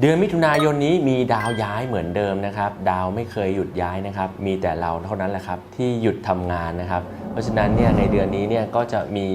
เดือนมิถุนายนนี้มีดาวย้ายเหมือนเดิมนะครับ ดาวไม่เคยหยุดย้ายนะครับ มีแต่เราเท่านั้นแหละครับที่หยุดทำงานนะครับ เพราะฉะนั้นเนี่ยในเดือนนี้เนี่ยก็จะมี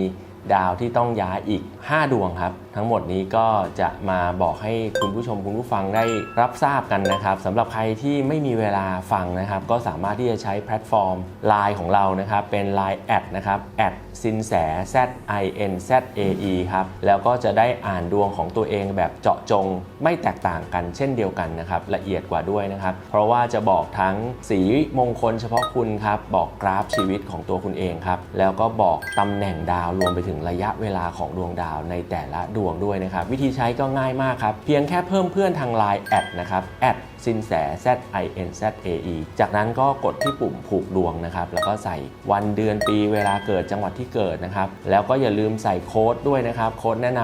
ดาวที่ต้องย้ายอีก5 ดวงครับ ทั้งหมดนี้ก็จะมาบอกให้คุณผู้ชมคุณผู้ฟังได้รับทราบกันนะครับสำหรับใครที่ไม่มีเวลาฟังนะครับ ก็สามารถที่จะใช้แพลตฟอร์ม Line ของเรานะครับ เป็น Line แอดนะครับแอดสินแส Z I N Z A E ครับ แล้วก็จะได้อ่านดวงของตัวเองแบบเจาะจงไม่แตกต่างกันเช่นเดียวกันนะครับ ละเอียดกว่าด้วยนะครับ เพราะว่าจะบอกทั้งสีมงคลเฉพาะคุณครับ บอกกราฟชีวิตของตัวคุณเองครับ แล้วก็บอกตำแหน่งดาวรวมไปถึงระยะเวลาของดวงดาวในแต่ละดวงด้วยนะครับ วิธีใช้ก็ง่ายมากครับ เพียงแค่เพิ่มเพื่อนทาง Line แอดนะครับแอดสินแส Z I N Z A E จากนั้นก็กดที่ปุ่มผูกดวงนะครับ แล้วก็ใส่วันเดือนปีเวลาเกิดจังหวัดที่เกิดนะครับ แล้วก็อย่าลืมใส่โค้ดด้วยนะครับ โค้ดแนะน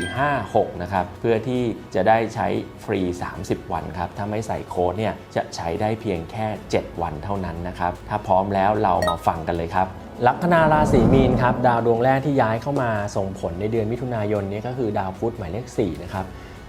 ำ456 นะครับ เพื่อที่จะได้ใช้ฟรี 30 วันครับ ถ้าไม่ใส่โค้ดเนี่ยจะใช้ได้เพียงแค่ 7 วันเท่านั้นนะครับ ถ้าพร้อมแล้วเรามาฟังกันเลยครับ ลัคนาราศีมีนครับดาวดวงแรกที่ย้ายเข้ามาส่งผลในเดือนมิถุนายนนี้ก็คือดาวพุธหมายเลข4นะครับ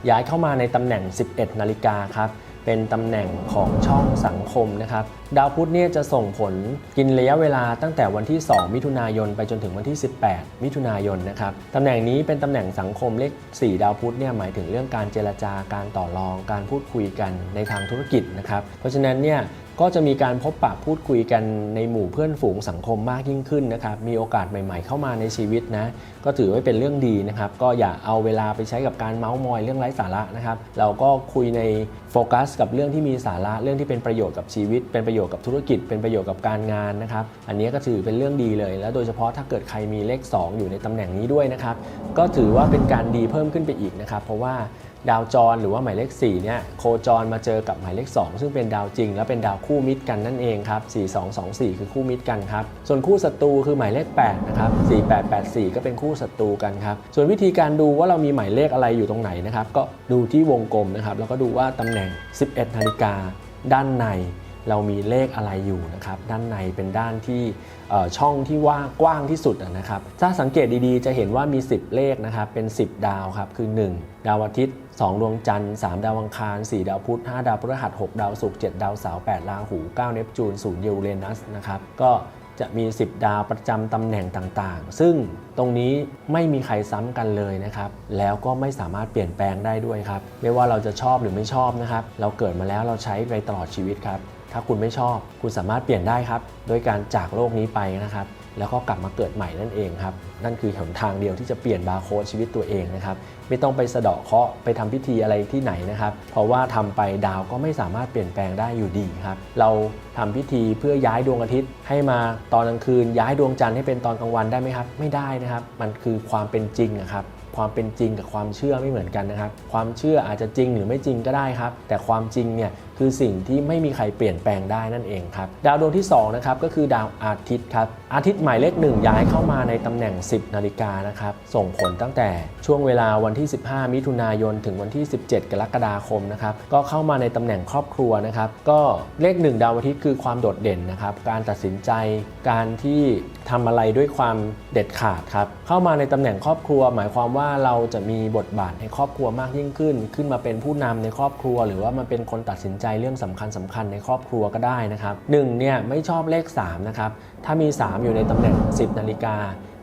ย้ายเข้ามาในตำแหน่ง 11 นาฬิกาครับเป็นตำแหน่งของช่องสังคมนะครับดาวพุธเนี่ยจะส่งผลกินระยะเวลาตั้งแต่วันที่ 2 มิถุนายน ไปจนถึงวันที่ 18 มิถุนายนนะครับตำแหน่งนี้เป็นตำแหน่งสังคมเลข 4 ดาวพุธเนี่ยหมายถึงเรื่องการเจรจาการต่อรองการพูดคุยกันในทางธุรกิจนะครับเพราะฉะนั้นเนี่ย ก็จะมีการพบปะพูดคุยกันในหมู่เพื่อนฝูงสังคมมากยิ่งขึ้นนะครับ มีโอกาสใหม่ๆเข้ามาในชีวิตนะ ก็ถือว่าเป็นเรื่องดีนะครับ ก็อย่าเอาเวลาไปใช้กับการเมาส์มอยเรื่องไร้สาระนะครับ เราก็คุยในโฟกัส กับเรื่องที่มีสาระ เรื่องที่เป็นประโยชน์กับชีวิต เป็นประโยชน์กับธุรกิจ เป็นประโยชน์กับการงานนะครับ อันนี้ก็ถือเป็นเรื่องดีเลย แล้วโดยเฉพาะถ้าเกิดใครมีเลข 2 อยู่ในตำแหน่งนี้ด้วยนะครับ ก็ถือว่าเป็นการดีเพิ่มขึ้นไปอีกนะครับ เพราะว่า ดาวจรหรือว่าหมายเลข4เนี่ยโคจรมาเจอกับหมายเลข 2 ซึ่งเป็นดาวจริง และเป็นดาวคู่มิตรกันนั่นเองครับ4224 คือคู่มิตรกันครับส่วนคู่ศัตรูคือหมายเลข8นะครับ4884 ก็เป็นคู่ศัตรูกันครับส่วนวิธีการดูว่าเรามีหมายเลขอะไรอยู่ตรงไหนนะครับก็ดูที่วงกลมนะครับแล้วก็ดูว่าตำแหน่ง 11นาฬิกาด้านใน เรามีเลขอะไรอยู่นะครับด้านในเป็นด้านที่ช่องที่ว่างกว้างที่สุดนะครับถ้าสังเกตดีๆ จะเห็นว่ามี 10 เลขนะครับเป็น 10 ดาวครับคือ 1 ดาวอาทิตย์ 2 ดวงจันทร์3ดาวอังคาร 4 ดาวพุธ 5 ดาวพฤหัส 6 ดาวศุกร์7ดาวเสาร์8ราหู 9 เนปจูน0ยูเรนัสนะครับก็จะมี 10 ดาวประจำตำแหน่งต่างๆ ซึ่งตรงนี้ไม่มีใครซ้ำกันเลยนะครับ แล้วก็ไม่สามารถเปลี่ยนแปลงได้ด้วยครับ ไม่ว่าเราจะชอบหรือไม่ชอบนะครับ เราเกิดมาแล้วเราใช้ไปตลอดชีวิตครับ ถ้าคุณไม่ชอบ คุณสามารถเปลี่ยนได้ครับโดยการจากโลกนี้ไปนะครับ แล้วก็กลับมาเกิดใหม่นั่นเองครับ นั่นคือหนทางเดียวที่จะเปลี่ยนบาร์โค้ดชีวิตตัวเองนะครับ ไม่ต้องไปสะเดาะเคาะไปทำพิธีอะไรที่ไหนนะครับ เพราะว่าทำไปดาวก็ไม่สามารถเปลี่ยนแปลงได้อยู่ดีครับ เราทำพิธีเพื่อย้ายดวงอาทิตย์ ให้มาตอนกลางคืน ย้ายดวงจันทร์ให้เป็นตอนกลางวันได้ไหมครับ ไม่ได้นะครับ มันคือความเป็นจริงอะครับความเป็นจริงกับความเชื่อไม่เหมือนกันนะครับ ความเชื่ออาจจะจริงหรือไม่จริงก็ได้ครับ แต่ความจริงเนี่ย คือสิ่งที่ไม่มีใครเปลี่ยนแปลงได้นั่นเองครับ ดาวดวงที่2นะครับก็คือดาวอาทิตย์ครับ อาทิตย์หมายเลขหนึ่งย้ายเข้ามาในตำแหน่ง 10 นาฬิกานะครับ ส่งผลตั้งแต่ช่วงเวลาวันที่ 15 มิถุนายน ถึงวันที่ 17 กรกฎาคมนะครับ ก็เข้ามาในตำแหน่งครอบครัวนะครับ ก็เลขหนึ่งดาวอาทิตย์คือความโดดเด่นนะครับ การตัดสินใจ การที่ทำอะไรด้วยความเด็ดขาดครับ เข้ามาในตำแหน่งครอบครัว หมายความว่าเราจะมีบทบาทในครอบครัวมากยิ่งขึ้น ขึ้นมาเป็นผู้นำในครอบครัว หรือว่ามาเป็นคนตัดสินใจเรื่องสำคัญสคัญๆในครอบครัวก็ได้นะครับหนึ่งเนี่ยไม่ชอบเลข3นะครับถ้ามี 3 อยู่ในตำแหน่ง 10 นาฬิกา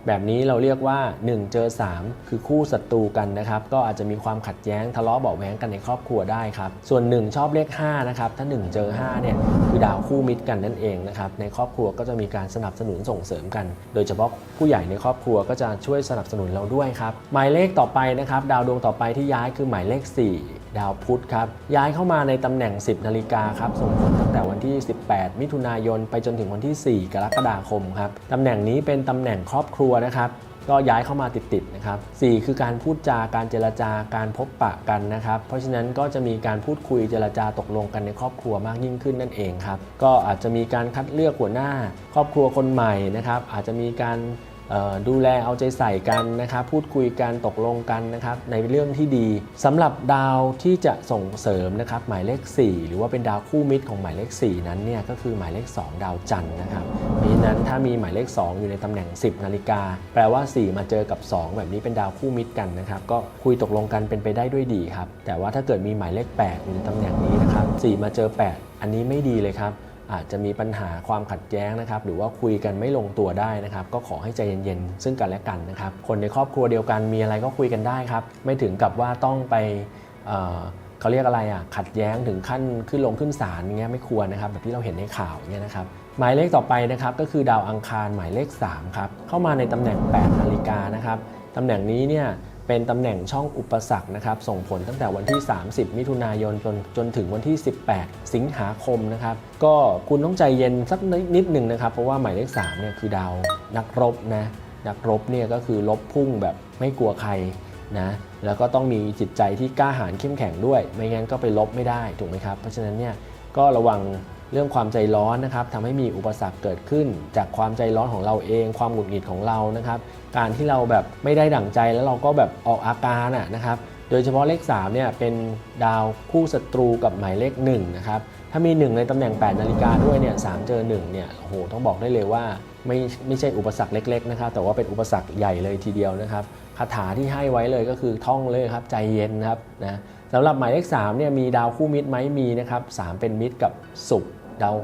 แบบนี้เราเรียกว่า 1 เจอ 3 คือคู่ศัตรูกันนะครับก็อาจจะมีความขัดแย้งทะเลาะเบาะแว้งกันในครอบครัวได้ครับส่วน 1 ชอบเลข5นะครับถ้า 1 เจอ5เนี่ยคือดาวคู่มิตรกันนั่นเองนะครับในครอบครัวก็จะมีการสนับสนุนส่งเสริมกัน โดยเฉพาะผู้ใหญ่ในครอบครัวก็จะช่วยสนับสนุนเราด้วยครับหมายเลขต่อไปนะครับดาวดวงต่อไปที่ย้ายคือหมายเลข 4 ดาวพุธครับย้ายเข้ามาในตำแหน่ง 10 นาฬิกาครับส่งผลตั้งแต่วันที่ 18 มิถุนายน ไปจนถึงวันที่ 4 กรกฎาคมครับตำแหน่งนี้เป็นตำแหน่งครอบครัวนะครับก็ย้ายเข้ามาติดๆนะครับ 4 คือการพูดจาการเจรจาการพบปะกันนะครับ เพราะฉะนั้นก็จะมีการพูดคุยเจรจาตกลงกันในครอบครัวมากยิ่งขึ้นนั่นเองครับ ก็อาจจะมีการคัดเลือกหัวหน้า ครอบครัวคนใหม่นะครับ อาจจะมีการ ดูแลเอาใจใส่กันนะครับพูดคุยกันตกลงกันนะครับในเรื่องที่ดีสำหรับดาวที่จะส่งเสริมนะครับหมายเลข 4 หรือว่าเป็นดาวคู่มิตรของหมายเลข 4 นั้นเนี่ยก็คือหมายเลข 2 ดาวจันทร์นะครับเพราะฉะนั้นถ้ามีหมายเลข 2 อยู่ในตำแหน่ง 10 นาฬิกาแปลว่า 4 มาเจอกับ 2 แบบนี้เป็นดาวคู่มิตรกันนะครับก็คุยตกลงกันเป็นไปได้ด้วยดีครับแต่ว่าถ้าเกิดมีหมายเลข 8 อยู่ในตำแหน่งนี้นะครับ4มาเจอ 8 อันนี้ไม่ดีเลยครับ อาจจะมีปัญหาความขัดแย้งนะครับ หรือว่าคุยกันไม่ลงตัวได้นะครับ ก็ขอให้ใจเย็นๆ ซึ่งกันและกันนะครับ คนในครอบครัวเดียวกันมีอะไรก็คุยกันได้ครับ ไม่ถึงกับว่าต้องไปเเขาเรียกอะไรอะ ขัดแย้งถึงขั้นขึ้นลงขึ้นศาลอย่เงี้ยไม่ควรนะครับ แบบที่เราเห็นในข่าวอย่างเงี้ยนะครับ หมายเลขต่อไปนะครับก็คือดาวอังคารหมายเลข 3 ครับ เข้ามาในตำแหน่ง8นาฬิกานะครับตำแหน่งนี้เนี่ย เป็นตำแหน่งช่องอุปสรรคนะครับส่งผลตั้งแต่วันที่ 30 มิถุนายนจนจนถึงวันที่ 18 สิงหาคมนะครับก็คุณต้องใจเย็นสักนิดหนึ่งนะครับ เพราะว่าหมายเลข3เนี่ยคือดาวนักรบนะนักรบเนี่ยก็คือลบพุ่งแบบไม่กลัวใครนะแล้วก็ต้องมีจิตใจที่กล้าหาญเข้มแข็งด้วย ไม่งั้นก็ไปลบไม่ได้ถูกไหมครับ เพราะฉะนั้นเนี่ยก็ระวัง เรื่องความใจร้อนนะครับทำให้มีอุปสรรคเกิดขึ้น จากความใจร้อนของเราเอง ความหงุดหงิดของเรานะครับ การที่เราแบบไม่ได้ดั่งใจแล้วเราก็แบบออกอาการน่ะนะครับ โดยเฉพาะเลข3เนี่ยเป็นดาวคู่ศัตรูกับหมายเลข1นะครับถ้ามี 1 ในตำแหน่ง 8 นาฬิกาด้วยเนี่ยสเจอ1เนี่ยโอ้โหต้องบอกได้เลยว่าไม่ไม่ใช่อุปสรรคเล็กๆนะครับแต่ว่าเป็นอุปสรรคใหญ่เลยทีเดียวนะครับคาถาที่ให้ไว้เลยก็คือท่องเลยครับใจเย็นครับนะสำหรับหมายเลข3เนี่ยมีดาวคู่มิตรไหมมีนะครับ3เป็นมิตรกับศุกร์ ดาว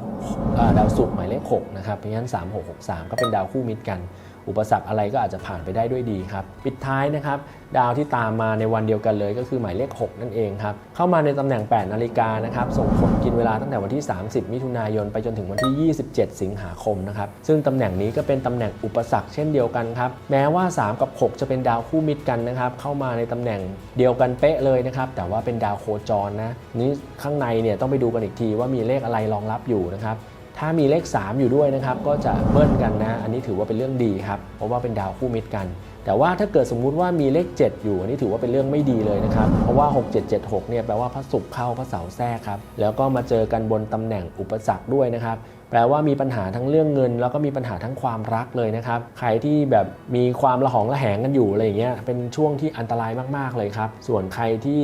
ดาวศุกร์หมายเลข6นะครับเพราะฉะนั้น 3 6 6 3 ก็เป็นดาวคู่มิตรกัน อุปสรรคอะไรก็อาจจะผ่านไปได้ด้วยดีครับ ปิดท้ายนะครับ ดาวที่ตามมาในวันเดียวกันเลยก็คือหมายเลข 6 นั่นเองครับ เข้ามาในตำแหน่ง 8 นาฬิกานะครับ ส่งผลกินเวลาตั้งแต่วันที่ 30 มิถุนายน ไปจนถึงวันที่ 27 สิงหาคมนะครับ ซึ่งตำแหน่งนี้ก็เป็นตำแหน่งอุปสรรคเช่นเดียวกันครับ แม้ว่า 3 กับ 6 จะเป็นดาวคู่มิตรกันนะครับ เข้ามาในตำแหน่งเดียวกันเป๊ะเลยนะครับ แต่ว่าเป็นดาวโคจรนะ นี้ข้างในเนี่ยต้องไปดูกันอีกทีว่ามีเลขอะไรรองรับอยู่นะครับ ถ้ามีเลข 3 อยู่ด้วยนะครับ ก็จะเบิ้ลกันนะ อันนี้ถือว่าเป็นเรื่องดีครับ เพราะว่าเป็นดาวคู่มิตรกัน แต่ว่าถ้าเกิดสมมุติว่ามีเลข 7 อยู่ อันนี้ถือว่าเป็นเรื่องไม่ดีเลยนะครับ เพราะว่า 6776เนี่ยแปลว่าพระศุกร์เข้าพระเสาร์แทรกครับ แล้วก็มาเจอกันบนตำแหน่งอุปสรรคด้วยนะครับแปลว่ามีปัญหาทั้งเรื่องเงิน แล้วก็มีปัญหาทั้งความรักเลยนะครับ ใครที่แบบมีความระหองระแหงกันอยู่อะไรอย่างเงี้ยเป็นช่วงที่อันตรายมากๆเลยครับ ส่วนใครที่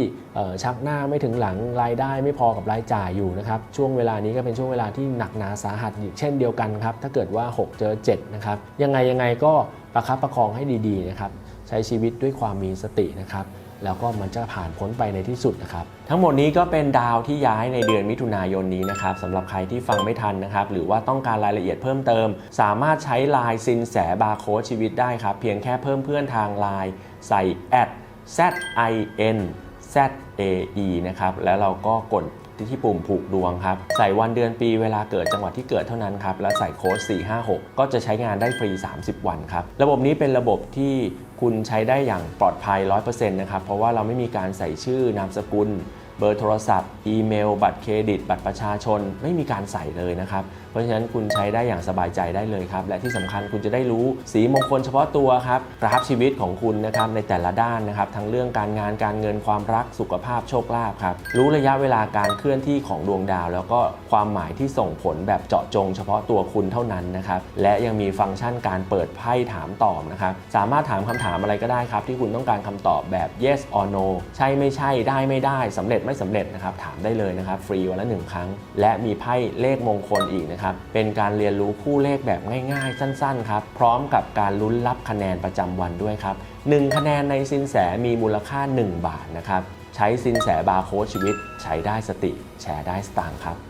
ชักหน้าไม่ถึงหลังรายได้ไม่พอกับรายจ่ายอยู่นะครับช่วงเวลานี้ก็เป็นช่วงเวลาที่หนักหนาสาหัสอีกเช่นเดียวกันครับถ้าเกิดว่า 6 เจอ 7 นะครับ ยังไงยังไงก็ประคับประคองให้ดีๆนะครับใช้ชีวิตด้วยความมีสตินะครับ แล้วก็มันจะผ่านพ้นไปในที่สุดนะครับ ทั้งหมดนี้ก็เป็นดาวที่ย้ายในเดือนมิถุนายนนี้นะครับสำหรับใครที่ฟังไม่ทันนะครับ หรือว่าต้องการรายละเอียดเพิ่มเติม สามารถใช้ไลน์ซินแสบาร์โค้ดชีวิตได้ครับ เพียงแค่เพิ่มเพื่อนทางไลน์ใส่ at z i n z a e นะครับแล้วเราก็กด ที่ปุ่มผูกดวงครับ ใส่วันเดือนปีเวลาเกิดจังหวัดที่เกิดเท่านั้นครับ แล้วใส่โค้ด 456 ก็จะใช้งานได้ฟรี 30 วันครับ ระบบนี้เป็นระบบที่คุณใช้ได้อย่างปลอดภัย 100%นะครับ เพราะว่าเราไม่มีการใส่ชื่อนามสกุล เบอร์โทรศัพท์ อีเมล บัตรเครดิต บัตรประชาชน ไม่มีการใส่เลยนะครับ เพราะฉะนั้นคุณใช้ได้อย่างสบายใจได้เลยครับ และที่สำคัญคุณจะได้รู้สีมงคลเฉพาะตัวครับกราฟชีวิตของคุณนะครับในแต่ละด้านนะครับ ทั้งเรื่องการงานการเงินความรักสุขภาพโชคลาภครับ รู้ระยะเวลาการเคลื่อนที่ของดวงดาว แล้วก็ความหมายที่ส่งผลแบบเจาะจง เฉพาะตัวคุณเท่านั้นนะครับ และยังมีฟังก์ชันการเปิดไพ่ถามตอบนะครับ สามารถถามคำถามอะไรก็ได้ครับที่คุณต้องการคำตอบแบบ yes or no ใช่ไม่ใช่ได้ไม่ได้สำเร็จไม่สำเร็จนะครับถามได้เลยนะครับฟรีวันละหนึ่งครั้ง และมีไพ่เลขมงคลอีกนะครับเป็นการเรียนรู้คู่เลขแบบง่ายๆ สั้นๆครับพร้อมกับการลุ้นรับคะแนนประจำวันด้วยครับ1คะแนนในสินแสมีมูลค่า 1 บาทนะครับใช้สินแสบาร์โค้ดชีวิต ใช้ได้สติ แชร์ได้สตางค์ครับ